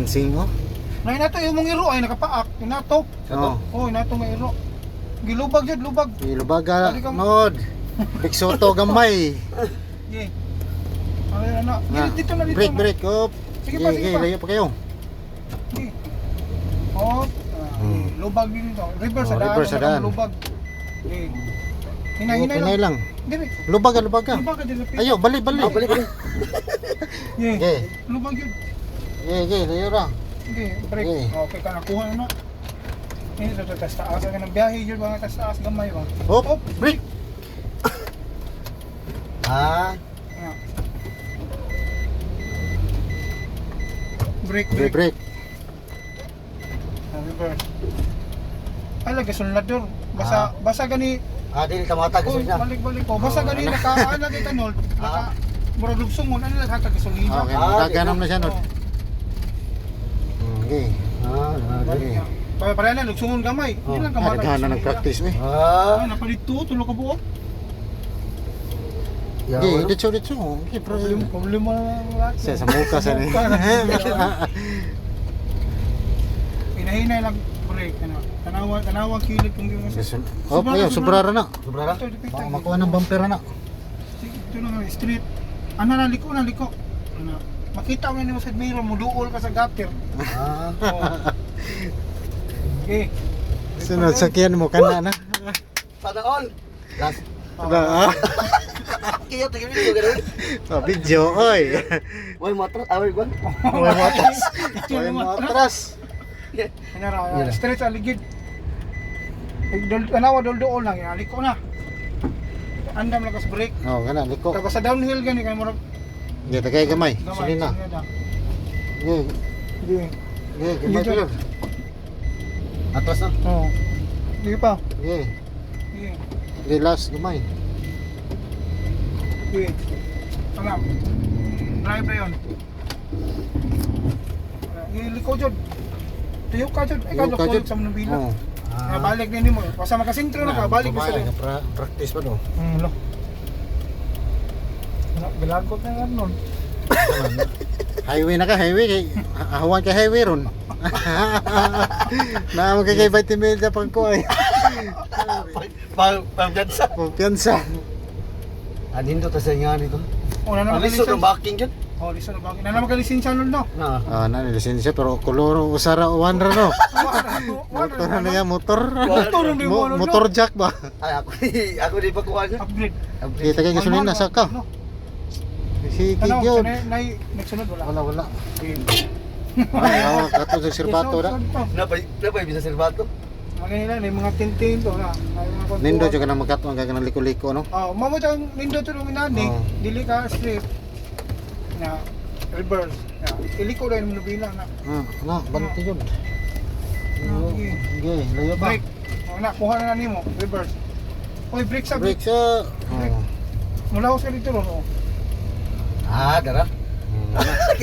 Singsing oh. Na inato yung mong iro ay nakapaak. Inato. Oh. Oh, inato may iro. Gilubag jud, lubag. Ilubaga Pwede kang- nod. Bigsoto gamay. Ye. Ay ana. Na. Dito na dito. Break break up. Sige Sige, pa, sige pa. layo pa kayo. Ye. Oh, ah, Hmm. lubag din ito. Reverse Oh, sa daan. reverse sa daan. Lubag. Ye. Hinay, hinay lang. lang. Dili. Lubaga, lubaga. Lubag ka dili. Ayo, balik, balik. Oh, balik balik. Ye. Lubag yun. Okay, okay, layo ra. Sige, break. Sige. Okay ka nakuha na. Ini sa taas taas ka ng biyahe yun mga taas taas gamay ba. Hop, break. Ah, Ah. Break, Break, break. break. Ah, reverse. Ay, lagi sulnador. Basa, basa gani. ah dili tamata Uy, kasi na. balik, balik ko. Basa Oh, gani, ano? naka, ano lagi tanol. Naka, murag lugsungon. Ano lagi hatag gasolina. Okay, Ah, magkaganam na siya nod. Okay. Ah, na. Kaya pala na, lugsungon gamay. Oh, Hindi lang ah, kamarag. naghahanap ng practice eh. Ah, Ah, napalito, tulo ka buo. yeah, wala. ditso, ditso. Okay. Problem, problema lahat. Siya sa muka sa ni. Hinahinay lang break. Ano. Tanawa, tanawa kilid kung yung Oh, ayun, sobrara na. Sobra ra. Ito, ito, ito. Baka makuha ng bumper na. Ito na street. Ano na, liko na, liko. Ano, makita mo ni sa mirror mo, duol ka sa gutter. Ah, Oh. Okay. Sunod sakyan mo kana na. sana all. Last. Na, ah, Kaya tingin video ganun. ah, video, oy. Why matra? Ah, wait, one. May motas. May motras. Ano ra, straight sa ligid. Eh, dol, dol duol lang, yan, liko na. Andam lang kas break. Oh, kana liko. Tapos sa downhill gani kay murag Hindi tagay gamay. Sige na. na. Okay, Sige. okay, gamay pa yun. Atras na. Oo. Sige pa. Okay, Sige. relax gamay. Sige. Alam. Drive na yun. Iliko jud. Tuyo ka jud. Ikaw Tuyo ka, jud Jud. sa mga bila. Oh. Kaya balik din mo. Basta makasintro na ka, balik na sa Practice pa do. Hmm, lo. Bilagot na nga nun. Highway na ka, highway kay ahawan ka highway ron. Na mo kay kay vitamin sa pagkuhay. Pang panggansa. Kumpiyansa. Adin to ta sa nga nito. O, na naman Aliso ng kalisensya. backing yun. O, liso na bakit. Na naman kalisensya nun, no? Na. Ah, na ni lisensya pero koloro usara uwan ra no. Motor na niya motor. Motor hindi mo, Mo- Motor jack ba? Ay, ako di, ako di pa kuha niya. Upgrade. Kita kay gasolina sa ka. No? Ano, gyud. sanay- nay- nagsunod wala. Wala wala. Okay. Ah, kato sa sirbato na. Napay, napay bisa serbato. Mga nila, may mga tintin to na. May mga kontuwa. Nindo jud ka nang magkatong ka nang liko-liko no. Oh, mamo tang nindo to nung inani. Oo. Dili ka strip. Na reverse. Na iliko rin mo bilang na. Ah, na banti jud. Okay. Okay, layo ba? Brake. Oh, na kuha na nimo, reverse. Oy, brake sa brake. Break sa. Oh. Mula ko sa dito ron. Ah, dara. Hmm.